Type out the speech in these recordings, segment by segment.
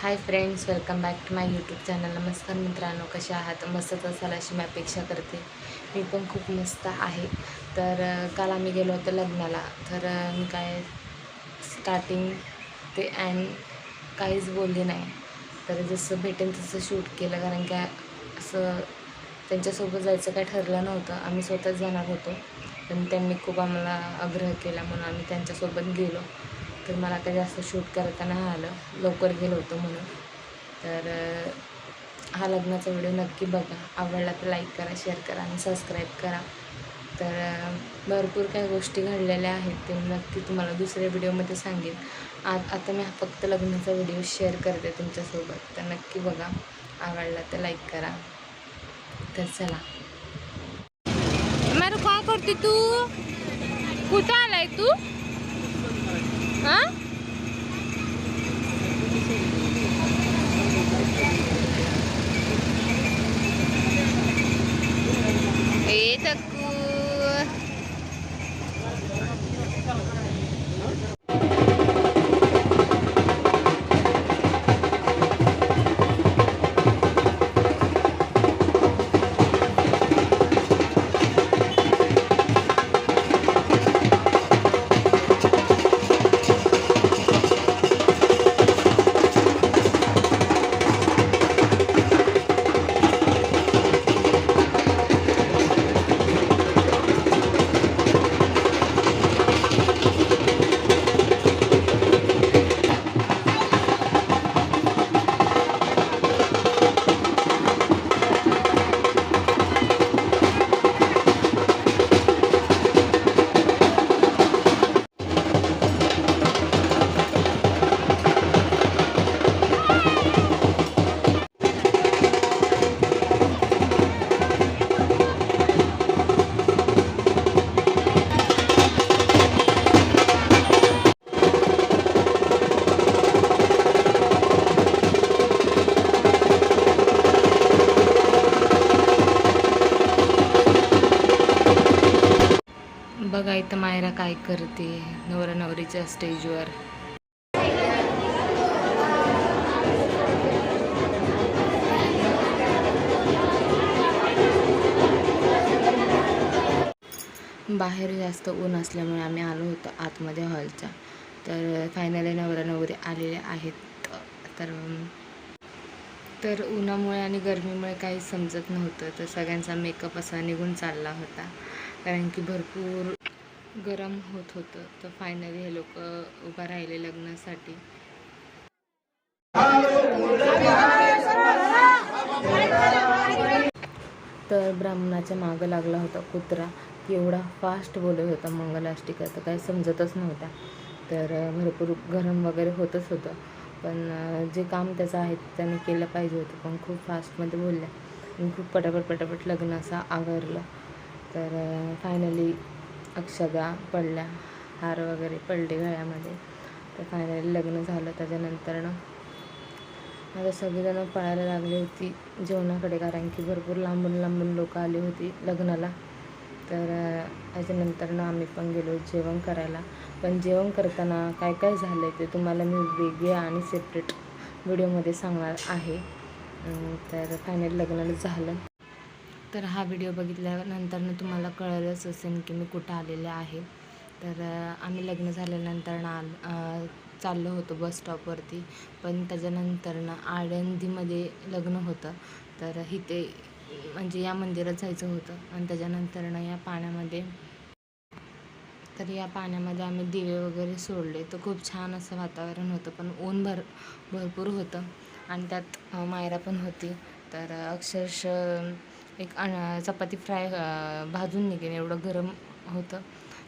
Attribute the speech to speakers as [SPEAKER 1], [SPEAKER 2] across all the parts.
[SPEAKER 1] Hi friends welcome back to my YouTube channel नमस्कार मित्रांनो कसे आहात? मस्तच असाल अशी मी अपेक्षा करते. मी पण खूप मस्त आहे. तर काल आम्ही गेलो होतो लग्नाला. तर मी काय स्टार्टिंग ते अँड काहीच बोलले नाही. तर जसं भेटेल तसं शूट केलं. कारण काय असं त्यांच्यासोबत जायचं काय ठरलं नव्हतं. आम्ही स्वतःच जाणार होतो. पण त्यांनी खूप आम्हाला आग्रह केला म्हणून आम्ही त्यांच्यासोबत गेलो. तर मला आता जास्त शूट करता नाही आलं. लवकर गेलो होतो म्हणून. तर हा लग्नाचा व्हिडिओ नक्की बघा. आवडला तर लाईक करा शेअर करा आणि सबस्क्राईब करा. तर भरपूर काही गोष्टी घडलेल्या आहेत ते नक्की तुम्हाला दुसऱ्या व्हिडिओमध्ये सांगेन. आ आता मी फक्त लग्नाचा व्हिडिओ शेअर करते तुमच्यासोबत. तर नक्की बघा. आवडला तर लाईक करा. तर चला. मारू काय करते तू? कुठं आलाय तू? हा बघा इथं मायरा काय करते नवरा नवरीच्या स्टेजवर. बाहेर जास्त ऊन असल्यामुळे आम्ही आलो होतो आतमध्ये हॉलच्या. तर फायनली नवरा नवरी आलेले आहेत. तर तर उन्हामुळे आणि गरमीमुळे काही समजत नव्हतं. तर सगळ्यांचा मेकअप असा निघून चालला होता. कारण की भरपूर गरम होत होतं. तर फायनली हे लोक उभा राहिले लग्नासाठी. तर ब्राह्मणाच्या मागं लागला होता कुत्रा. एवढा फास्ट बोलत होता मंगलाष्टिका तर काही समजतच नव्हता. तर भरपूर गरम वगैरे होतच होतं. पण जे काम त्याचं आहे त्याने केलं पाहिजे होतं. पण खूप फास्टमध्ये बोलल्या. आणि खूप पटापट पटापट लग्न असा आवरलं तर फायनली अक्षदा पडल्या. हार वगैरे पडले गळ्यामध्ये. तर फायनली लग्न झालं. त्याच्यानंतरनं आता सगळीजणं पळायला लागली होती जेवणाकडे कारण की भरपूर लांबून लांबून लोक आली होती लग्नाला. तर त्याच्यानंतरनं आम्ही पण गेलो जेवण करायला. पण जेवण करताना काय काय झालं आहे ते तुम्हाला मी वेगळ्या आणि सेपरेट व्हिडिओमध्ये सांगणार आहे. तर फायनल लग्नाला झालं. तर हा व्हिडिओ बघितल्यानंतरनं तुम्हाला कळलंच असेल की मी कुठं आलेले आहे. तर आम्ही लग्न झाल्यानंतर आल चाललो होतो बस स्टॉपवरती. पण त्याच्यानंतरनं आळंदीमध्ये लग्न होतं. तर इथे म्हणजे या मंदिरात जायचं होतं. आणि त्याच्यानंतरनं या पाण्यामध्ये तर या पाण्यामध्ये आम्ही दिवे वगैरे सोडले. तर खूप छान असं वातावरण होतं. पण ऊन भर भरपूर होतं. आणि त्यात मायरा पण होती. तर अक्षरशः एक चपाती फ्राय भाजून निघेन एवढं गरम होतं.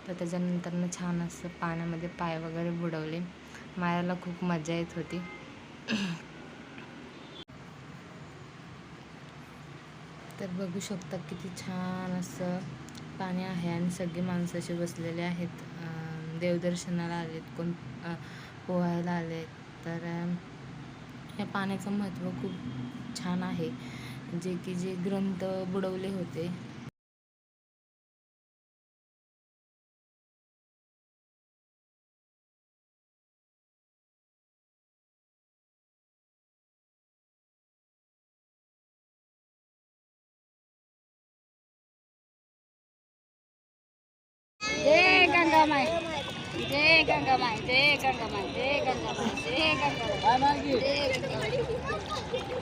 [SPEAKER 1] तर त्याच्यानंतरनं छान असं पाण्यामध्ये पाय वगैरे बुडवले. मायाला खूप मजा येत होती. तर बघू शकता किती छान असं पाणी आहे आणि सगळी माणसं बसलेले आहेत. देवदर्शनाला आलेत कोण पोहायला आलेत. तर या पाण्याचं महत्त्व खूप छान आहे. जे की जे ग्रंथ बुडवले होते.
[SPEAKER 2] जय गंगामाई जय गंगामाई जय गंगामाई जय गंगामाई जय गंगामाई जय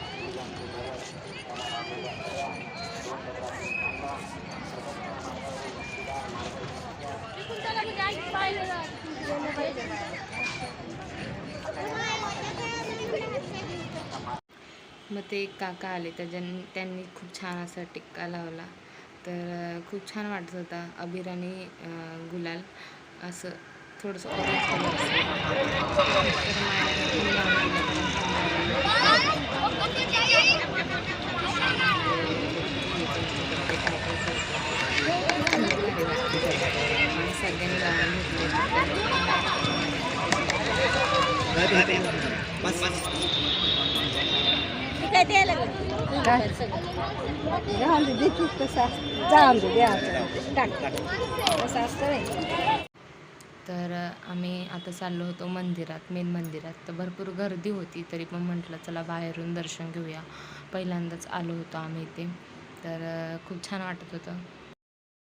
[SPEAKER 1] मग ते एक काका आले त्याच्यानी त्यांनी खूप छान असा टिक्का लावला. तर खूप छान वाटत होता. अबीर आणि गुलाल असं थोडंसं ऑरेंज कलर तर मायाला पण लावून दिलं कारण की मायाला ते काय काय करतात. भारी वाटतं त्याला. आणि सगळ्यांनी लावून घेतले
[SPEAKER 2] काय द्यायला जाऊन दे देखील कसा जाऊन दे द्यायचं टाक कसं असतं रे
[SPEAKER 1] तर आम्ही आता चाललो होतो मंदिरात मेन मंदिरात. तर भरपूर गर्दी होती तरी पण म्हटलं चला बाहेरून दर्शन घेऊया. पहिल्यांदाच आलो होतो आम्ही इथे. तर खूप छान वाटत होतं.